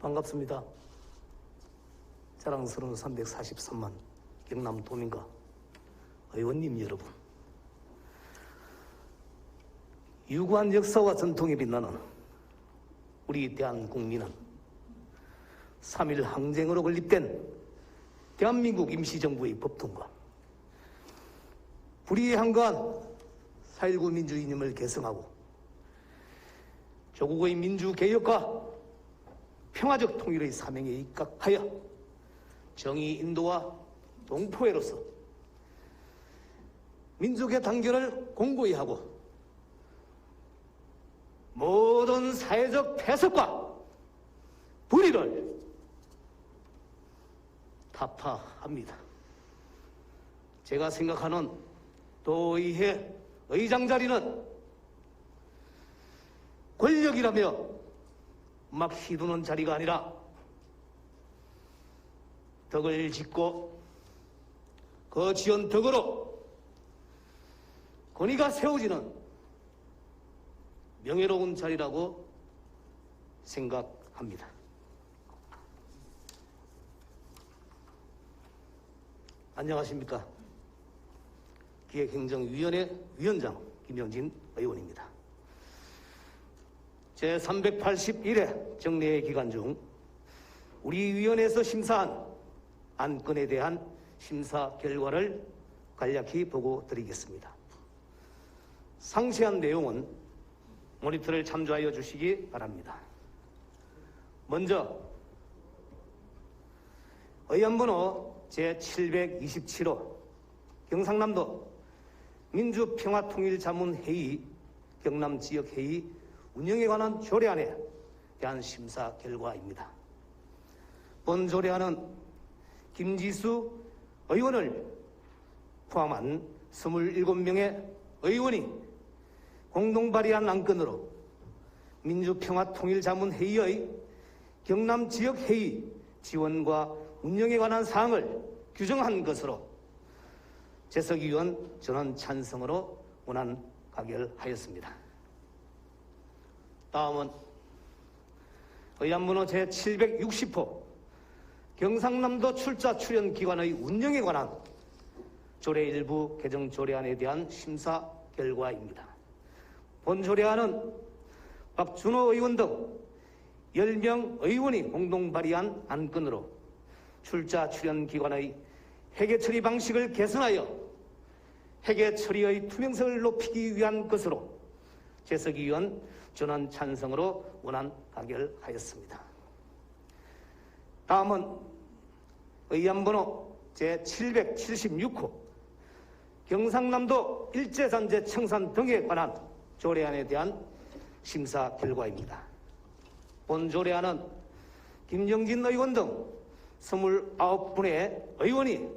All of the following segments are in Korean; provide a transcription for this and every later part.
반갑습니다. 자랑스러운 343만 경남 도민과 의원님 여러분. 유구한 역사와 전통에 빛나는 우리 대한국민은 3.1 항쟁으로 건립된 대한민국 임시정부의 법통과 불의에 한가한 4.19 민주이념을 개성하고 조국의 민주개혁과 평화적 통일의 사명에 입각하여 정의 인도와 동포회로서 민족의 단결을 공고히 하고 모든 사회적 폐석과 불의를 타파합니다. 제가 생각하는 도의회 의장 자리는 권력이라며 막 휘두는 자리가 아니라 덕을 짓고 그 지은 덕으로 권위가 세워지는 명예로운 자리라고 생각합니다. 안녕하십니까. 기획행정위원회 위원장 김영진 의원입니다. 제381회 정례 기간 중 우리 위원회에서 심사한 안건에 대한 심사 결과를 간략히 보고 드리겠습니다. 상세한 내용은 모니터를 참조하여 주시기 바랍니다. 먼저 의원번호 제727호 경상남도 민주평화통일자문회의 경남지역회의 운영에 관한 조례안에 대한 심사 결과입니다. 본 조례안은 김지수 의원을 포함한 27명의 의원이 공동 발의한 안건으로 민주평화통일자문회의의 경남 지역 회의 지원과 운영에 관한 사항을 규정한 것으로 재석위원 전원 찬성으로 원안 가결하였습니다. 다음은 의안문호 제760호 경상남도 출자 출연 기관의 운영에 관한 조례 일부 개정 조례안에 대한 심사 결과입니다. 본 조례안은 박준호 의원 등 10명 의원이 공동 발의한 안건으로 출자 출연 기관의 회계 처리 방식을 개선하여 회계 처리의 투명성을 높이기 위한 것으로 재석위 의원 전원 찬성으로 원안 가결하였습니다. 다음은 의안번호 제776호 경상남도 일제산재 청산 등에 관한 조례안에 대한 심사 결과입니다. 본 조례안은 김영진 의원 등 29분의 의원이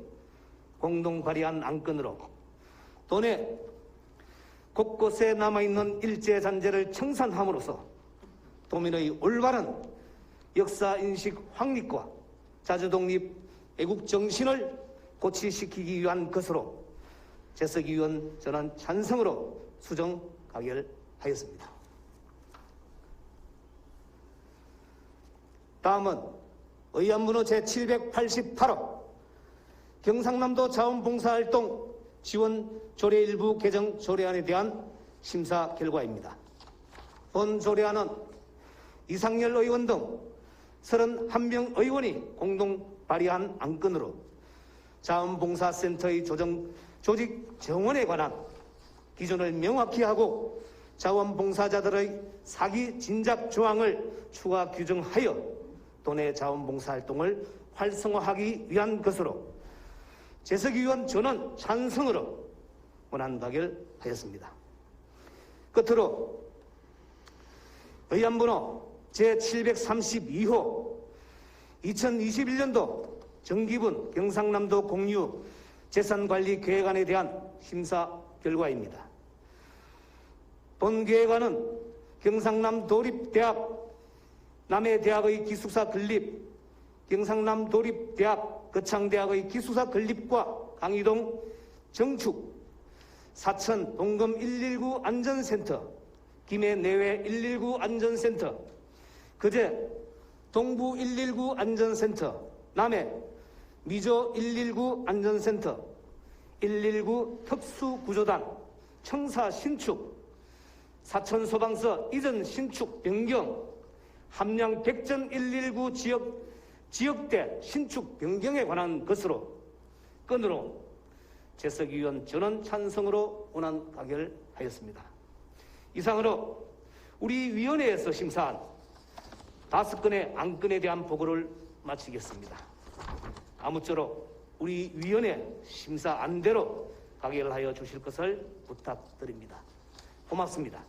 공동 발의한 안건으로 도내 곳곳에 남아있는 일제 잔재를 청산함으로써 도민의 올바른 역사인식 확립과 자주독립 애국정신을 고취시키기 위한 것으로 재석위원 전원 찬성으로 수정 가결하였습니다. 다음은 의안문호 제788호 경상남도 자원봉사활동 지원 조례 일부 개정 조례안에 대한 심사 결과입니다. 본 조례안은 이상열 의원 등 31명 의원이 공동 발의한 안건으로 자원봉사센터의 조정, 조직 정원에 관한 기준을 명확히 하고 자원봉사자들의 사기 진작 조항을 추가 규정하여 도내 자원봉사 활동을 활성화하기 위한 것으로 재석위원 전원 찬성으로 원안 가결하였습니다. 끝으로 의안번호 제732호 2021년도 정기분 경상남도 공유 재산관리 계획안에 대한 심사 결과입니다. 본 계획안은 경상남 도립대학 남해대학의 기숙사 건립, 경상남 도립대학 거창대학의 기숙사 건립과 강의동 정축, 사천 동금 119 안전센터, 김해 내외 119 안전센터, 그제 동부 119 안전센터, 남해 미조 119 안전센터, 119 특수구조단, 청사 신축, 사천 소방서 이전 신축 변경, 함양 백전 119 지역 지역대 신축 변경에 관한 것으로 건으로 재석위원 전원 찬성으로 원안 가결하였습니다. 이상으로 우리 위원회에서 심사한 다섯 건의 안건에 대한 보고를 마치겠습니다. 아무쪼록 우리 위원회 심사 안대로 가결하여 주실 것을 부탁드립니다. 고맙습니다.